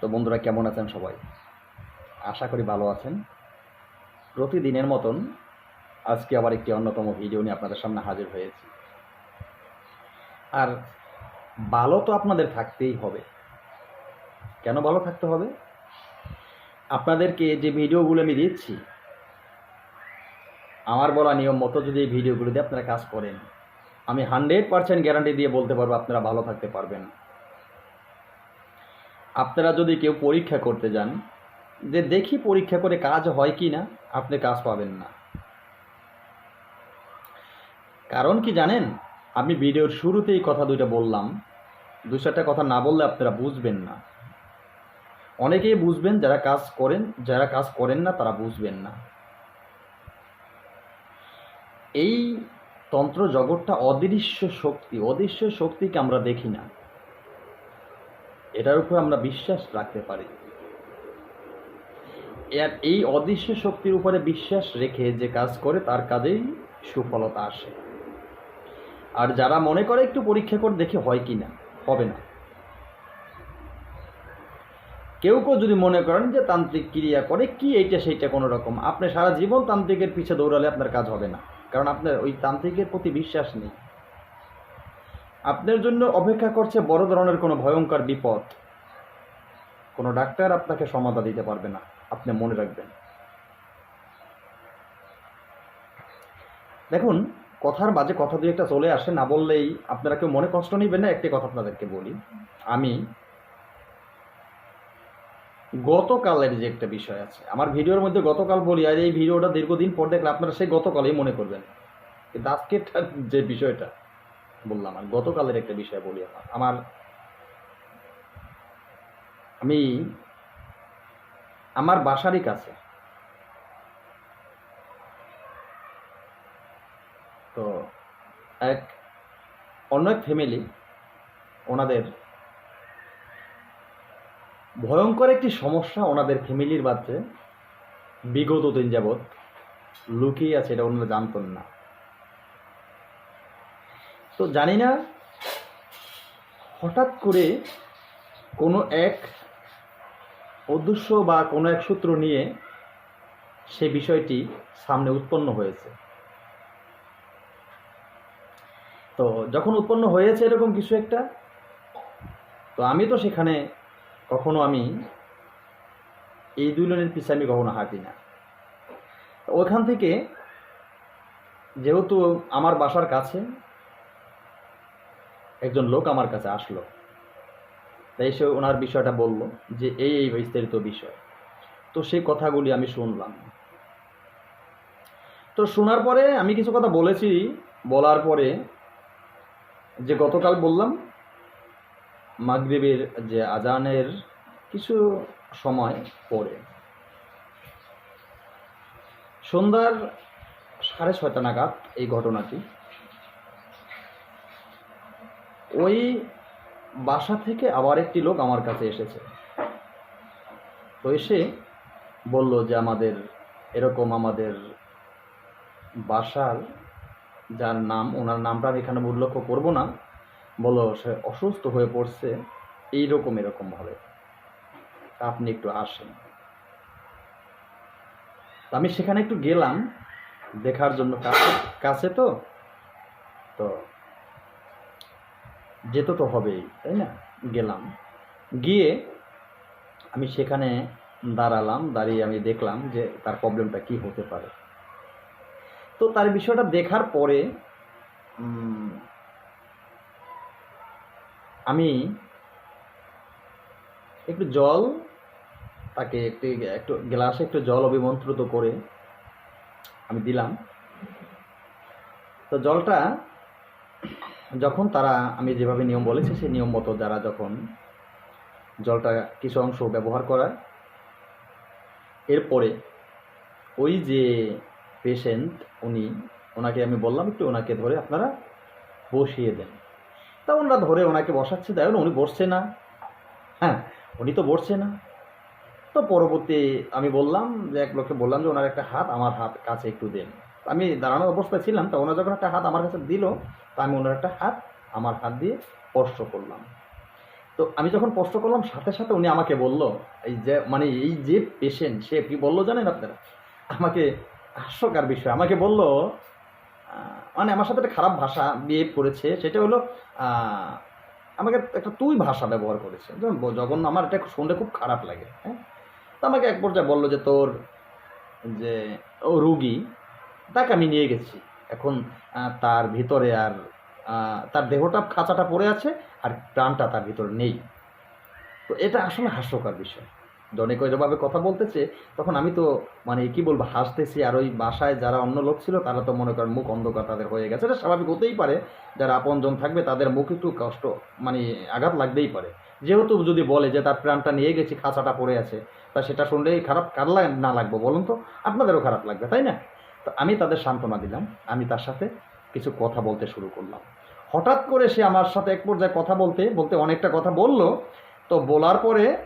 তো বন্ধুরা কেমন আছেন সবাই? আশা করি ভালো আছেন। প্রতিদিনের মতন আজকে আবার একটি অন্যতম ভিডিও নিয়ে আপনাদের সামনে হাজির হয়েছি। আর ভালো তো আপনাদের থাকতেই হবে। কেন ভালো থাকতে হবে? আপনাদেরকে যে ভিডিওগুলো আমি দিচ্ছি, আমার বলা নিয়ম মতো যদি এই ভিডিওগুলো দিয়ে আপনারা কাজ করেন, আমি হান্ড্রেড পার্সেন্ট গ্যারান্টি দিয়ে বলতে পারব আপনারা ভালো থাকতে পারবেন। আপনারা যদি কেউ পরীক্ষা করতে যান, যে দেখি পরীক্ষা করে কাজ হয় কি না, আপনি কাজ পাবেন না। কারণ কি জানেন? আমি ভিডিওর শুরুতেই কথা দুইটা বললাম। দু চারটা কথা না বললে আপনারা বুঝবেন না। অনেকেই বুঝবেন, যারা কাজ করেন, যারা কাজ করেন না, তারা বুঝবেন না। এই তন্ত্র জগৎটা অদৃশ্য শক্তি, অদৃশ্য শক্তিকে আমরা দেখি না। এটার উপর আমরা বিশ্বাস রাখতে পারি। এর এই অদৃশ্য শক্তির উপরে বিশ্বাস রেখে যে কাজ করে, তার কাজেই সুফলতা আসে। আর যারা মনে করে একটু পরীক্ষা করে দেখে হয় কি না, হবে না। কেউ কেউ যদি মনে করেন যে তান্ত্রিক ক্রিয়া করে, কি এইটা সেইটা কোনো রকম? আপনি সারা জীবন তান্ত্রিকের পিছে দৌড়ালে আপনার কাজ হবে না। কারণ আপনার ওই তান্ত্রিকের প্রতি বিশ্বাস নেই। আপনার জন্য অপেক্ষা করছে বড় ধরনের কোনো ভয়ঙ্কর বিপদ। কোনো ডাক্তার আপনাকে সমাধা দিতে পারবে না, আপনি মনে রাখবেন। দেখুন, কথার বাজে কথা দিয়ে একটা চলে আসে, না বললেই আপনারা কেউ মনে কষ্ট নেবেন না, একটি কথা আপনাদেরকে বলি। আমি গতকালের যে একটা বিষয় আছে, আমার ভিডিওর মধ্যে গতকাল বলি, আর এই ভিডিওটা দীর্ঘদিন পর দেখলে আপনারা সেই গতকালেই মনে করবেন। কিন্তু আজকের যে বিষয়টা বললাম আর গতকালের একটা বিষয় বলি আমার আমার আমি আমার বাসারই কাছে। তো এক অন্য এক ফ্যামিলি ওনাদের ভয়ঙ্কর একটি সমস্যা ওনাদের ফ্যামিলির বাচ্চে বিগত দিন যাবৎ লুকিয়ে আছে, এটা ওনারা জানতেন না। তো জানি না, হঠাৎ করে কোনো এক উদ্দেশ্য বা কোনো এক সূত্র নিয়ে সে বিষয়টি সামনে উৎপন্ন হয়েছে। তো যখন উৎপন্ন হয়েছে এরকম কিছু একটা, তো আমি তো সেখানে কখনো আমি এই দুই লনের পিছিয়ে আমি কখনো হাঁটি না। তো ওইখান থেকে যেহেতু আমার বাসার কাছে একজন লোক আমার কাছে আসলো। তাই সে ওনার বিষয়টা বলল যে, এই এই বিস্তারিত বিষয়। তো সেই কথাগুলি আমি শুনলাম। তো শোনার পরে আমি কিছু কথা বলেছি, বলার পরে যে গতকাল বললাম, মাগরিবের যে আজানের কিছু সময় পরে। সন্ধ্যার সাড়ে ছয়টা নাগাদ এই ঘটনাটি ওই বাসা থেকে আবার একটি লোক আমার কাছে এসেছে। তো এসে বলল যে আমাদের, এরকম আমাদের বাসার, যার নাম, ওনার নামটা আমি এখানে উল্লেখ করব না বলো সে অসুস্থ হয়ে পড়ছে, এইরকম এরকমভাবে আপনি একটু আসেন। আমি সেখানে একটু গেলাম, দেখার জন্য কাছে তো তো যেতে তো হবেই, তাই না? গেলাম। গিয়ে আমি সেখানে দাঁড়ালাম, দাঁড়িয়ে আমি দেখলাম যে তার প্রবলেমটা কি হতে পারে। তো তার বিষয়টা দেখার পরে আমি একটু জল, তাকে একটু একটু গ্লাসে একটু জল অভিমন্ত্রিত করে আমি দিলাম। তো জলটা যখন তারা, আমি যেভাবে নিয়ম বলেছি, সেই নিয়ম মতো যারা যখন জলটা কিছু অংশ ব্যবহার করায়, এরপরে ওই যে পেশেন্ট উনি, ওনাকে আমি বললাম একটু, ওনাকে ধরে আপনারা বসিয়ে দেন। তা ওনারা ধরে ওনাকে বসাচ্ছে দেখুন উনি বসছে না। হ্যাঁ উনি তো বসছে না। তো পরবর্তী আমি বললাম যে, এক লোককে বললাম যে, ওনার একটা হাত, আমার হাত কাছে একটু দেন। আমি দাঁড়ানোর অবস্থায় ছিলাম, তা ওনার যখন একটা হাত আমার কাছে দিল তা আমি ওনার একটা হাত, আমার হাত দিয়ে স্পর্শ করলাম। তো আমি যখন প্রশ্ন করলাম, সাথে সাথে উনি আমাকে বলল, এই যে মানে এই যে পেশেন্ট সে কি বলল জানেন আপনারা? আমাকে হাস্যকার বিষয়, আমাকে বলল মানে আমার সাথে একটা খারাপ ভাষা বিহেভ করেছে, সেটা হলো আমাকে একটা তুই ভাষা ব্যবহার করেছে। যখন আমার এটা শুনতে খুব খারাপ লাগে হ্যাঁ? তো আমাকে এক পর্যায়ে বলল যে, তোর যে, ও রুগী, তাকে আমি নিয়ে গেছি। এখন তার ভিতরে আর তার দেহটা খাঁচাটা পড়ে আছে আর প্রাণটা তার ভিতরে নেই। তো এটা আসলে হাস্যকর বিষয়। জনেক ওইভাবে কথা বলতেছে, তখন আমি তো মানে কি বলব, হাসতেছি। আর ওই বাসায় যারা অন্য লোক ছিল, তারা তো মনে করেন মুখ অন্ধকার তাদের হয়ে গেছে। এটা স্বাভাবিক হতেই পারে। যারা আপনজন থাকবে, তাদের মুখ একটু কষ্ট মানে আঘাত লাগতেই পারে। যেহেতু যদি বলে যে, তার প্রাণটা নিয়ে গেছি, খাঁচাটা পড়ে আছে। তা সেটা শুনলেই খারাপ, কার না লাগবো বলুন তো? আপনাদেরও খারাপ লাগবে, তাই না? তো আমি তাদের সান্ত্বনা দিলাম। আমি তার সাথে কিছু কথা বলতে শুরু করলাম। হঠাৎ করে সে আমার সাথে এক পর্যায়ে কথা বলতে বলতে অনেকটা কথা বলল। তো বলার পরে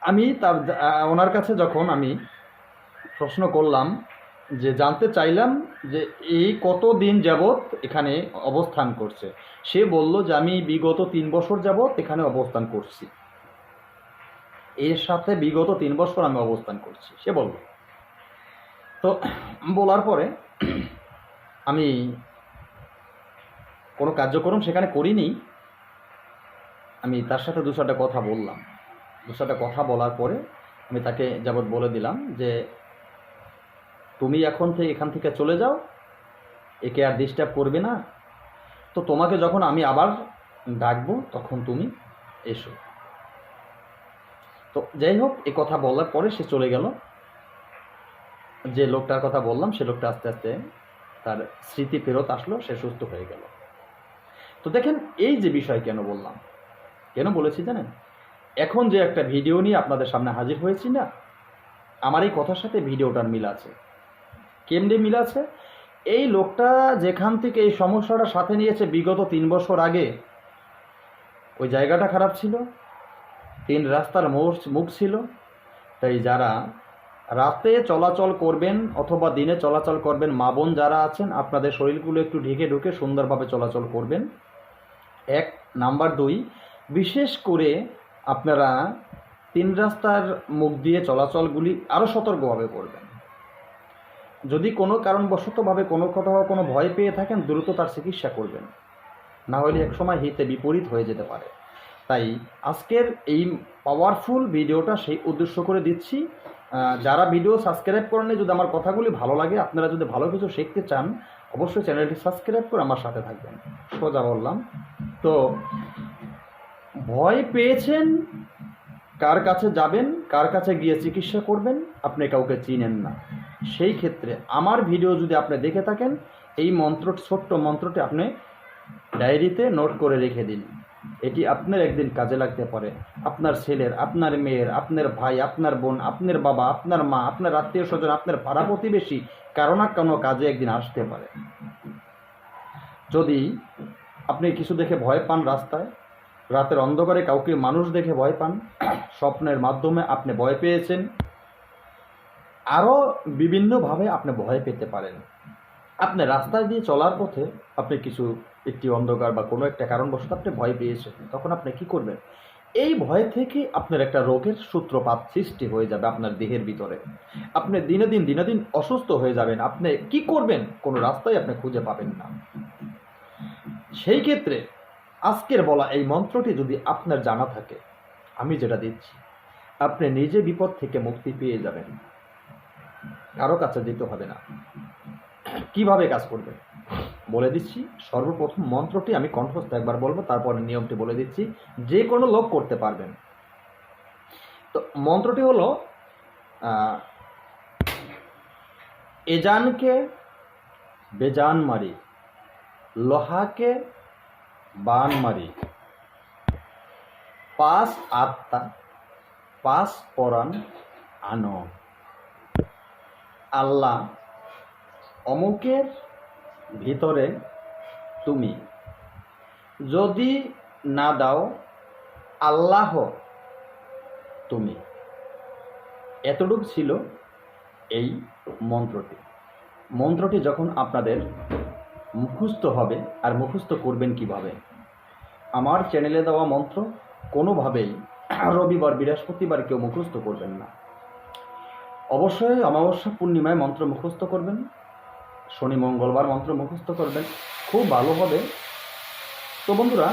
আমি তার ওনার কাছে যখন আমি প্রশ্ন করলাম যে, জানতে চাইলাম যে এই কত দিন যাবৎ এখানে অবস্থান করছে? সে বলল যে, আমি বিগত তিন বছর যাবৎ এখানে অবস্থান করছি। এর সাথে বিগত তিন বছর আমি অবস্থান করছি। সে বলল। তো বলার পরে আমি কোনো কার্যক্রম সেখানে করিনি। আমি তার সাথে দু চারটা কথা বললাম। দু চারটা কথা বলার পরে আমি তাকে যাবৎ বলে দিলাম যে, তুমি এখন থেকে এখান থেকে চলে যাও, একে আর ডিস্টার্ব করবে না। তো তোমাকে যখন আমি আবার ডাকবো, তখন তুমি এসো। তো যাই হোক, এ কথা বলার পরে সে চলে গেল। যে লোকটার কথা বললাম, সে লোকটা আস্তে আস্তে তার স্মৃতি ফেরত আসলো, সে সুস্থ হয়ে গেল। তো দেখেন, এই যে বিষয় কেন বললাম? কেন বলেছি জানেন? এখন যে একটা ভিডিও নিয়ে আপনাদের সামনে হাজির হয়েছি না, আমার এই কথার সাথে ভিডিওটার মিল আছে। কেমনে মিল আছে? এই লোকটা যেখান থেকে এই সমস্যাটা সাথে নিয়েছে বিগত তিন বছর আগে, ওই জায়গাটা খারাপ ছিল, তিন রাস্তার মুখ ছিল, তাই যারা রাতে চলাচল করবেন অথবা দিনে চলাচল করবেন মা বোন যারা আছেন, আপনাদের শরীরগুলো একটু ঢেকে ঢুকে সুন্দরভাবে চলাচল করবেন। এক, নাম্বার দুই, বিশেষ করে আপনারা তিন রাস্তার মুখ দিয়ে চলাচলগুলি আরও সতর্কভাবে করবেন। যদি কোনো কারণবশতভাবে কোনো কোথাও কোনো ভয় পেয়ে থাকেন, দ্রুত তার চিকিৎসা করবেন। না হলে একসময় হিতে বিপরীত হয়ে যেতে পারে। তাই আজকের এই পাওয়ারফুল ভিডিওটা সেই উদ্দেশ্য করে দিচ্ছি। যারা ভিডিও সাবস্ক্রাইব করেননি, যদি আমার কথাগুলি ভালো লাগে, আপনারা যদি ভালো কিছু শিখতে চান, অবশ্যই চ্যানেলটি সাবস্ক্রাইব করে আমার সাথে থাকবেন। সোজা বললাম। তো, ভয় পেয়েছেন? কার কাছে যাবেন? কার কাছে গিয়ে চিকিৎসা করবেন? আপনি কাউকে চিনেন না। সেই ক্ষেত্রে আমার ভিডিও যদি আপনি দেখে থাকেন, এই মন্ত্র, ছোট্ট মন্ত্রটি আপনি ডায়েরিতে নোট করে রেখে দিন। এটি আপনার একদিন কাজে লাগতে পারে। আপনার ছেলের, আপনার মেয়ের, আপনার ভাই, আপনার বোন, আপনার বাবা, আপনার মা, আপনার আত্মীয় স্বজন, আপনার পাড়া প্রতিবেশী, কারও না কোনো কাজে একদিন আসতে পারে। যদি আপনি কিছু দেখে ভয় পান রাস্তায়, রাতের অন্ধকারে কাউকে মানুষ দেখে ভয় পান, স্বপ্নের মাধ্যমে আপনি ভয় পেয়েছেন, আরও বিভিন্নভাবে আপনি ভয় পেতে পারেন। আপনি রাস্তায় দিয়ে চলার পথে আপনি কিছু একটি অন্ধকার বা কোনো একটা কারণবশত আপনি ভয় পেয়েছেন, তখন আপনি কি করবেন? এই ভয় থেকে আপনার একটা রোগের সূত্রপাত সৃষ্টি হয়ে যাবে আপনার দেহের ভিতরে। আপনি দিনে দিন দিনে দিন অসুস্থ হয়ে যাবেন। আপনি কি করবেন? কোনো রাস্তায় আপনি খুঁজে পাবেন না। সেই ক্ষেত্রে আজকের বলা এই মন্ত্রটি যদি আপনার জানা থাকে, আমি যেটা দিচ্ছি, আপনি নিজে বিপদ থেকে মুক্তি পেয়ে যাবেন। কারও কাছে যেতে হবে না। কীভাবে কাজ করবে বলে দিচ্ছি, সর্বপ্রথম মন্ত্রটি আমি কণ্ঠস্থ একবার বলব, তারপরে নিয়মটি বলে দিচ্ছি, যে কোনো লোক করতে পারবেন। তো মন্ত্রটি হলো এজানকে বেজান মারি, লোহাকে বান মারি, পাঁচ আত্মা, পাঁচ পরাণ আনো। আল্লাহ অমুকের ভিতরে তুমি। যদি না দাও, আল্লাহ তুমি। এতটুক ছিল এই মন্ত্রটি। মন্ত্রটি যখন আপনাদের মুখস্থ হবে, আর মুখস্থ করবেন কীভাবে? আমার চ্যানেলে দেওয়া মন্ত্র, কোনোভাবেই রবিবার, বৃহস্পতিবার কেউ মুখস্থ করবেন না। অবশ্যই অমাবস্যা পূর্ণিমায় মন্ত্র মুখস্থ করবেন। শনি মঙ্গলবার মন্ত্র মুখস্থ করবেন। খুব ভালো হবে। তো বন্ধুরা,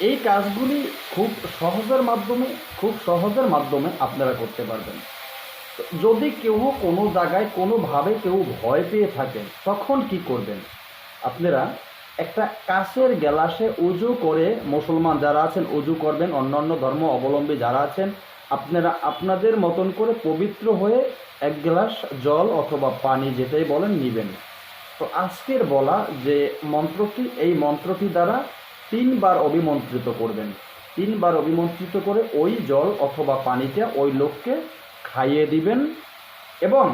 এই কাজগুলি খুব সহজের মাধ্যমে, খুব সহজের মাধ্যমে আপনারা করতে পারবেন। যদি কেউ কোনো জায়গায় কোনোভাবে কেউ ভয় পেয়ে থাকেন তখন কি করবেন? আপনারা একটা কাঁচের গ্লাসে উজু করে মুসলমান যারা আছেন, উজু করবেন। অন্যান্য ধর্ম অবলম্বী যারা আছেন, আপনারা আপনাদের মতন করে পবিত্র হয়ে এক গ্লাস জল অথবা পানি যেটাই বলেন নিবেন। তো আজকের বলা যে মন্ত্রটি, এই মন্ত্রটি দ্বারা তিনবার অভিমন্ত্রিত করবেন। তিনবার অভিমন্ত্রিত করে ওই জল অথবা পানিটা ওই লোককে খাইয়ে দিবেন এবং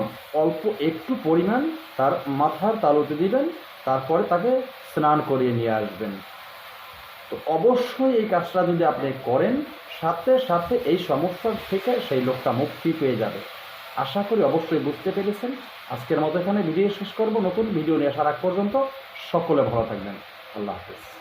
অল্প একটু পরিমাণ তার মাথার তালুতে দিবেন, তারপরে তাকে স্নান করিয়ে নিয়ে আসবেন। তো অবশ্যই এই কাজটা যদি আপনি করেন, সাথে সাথে এই সমস্যার থেকে সেই লোকটা মুক্তি পেয়ে যাবে। আশা করি অবশ্যই বুঝতে পেরেছেন। আজকের মতো এখানে ভিডিও শেষ করব। নতুন ভিডিও নিয়ে আসার আগ পর্যন্ত সকলে ভালো থাকবেন। আল্লাহ হাফিজ।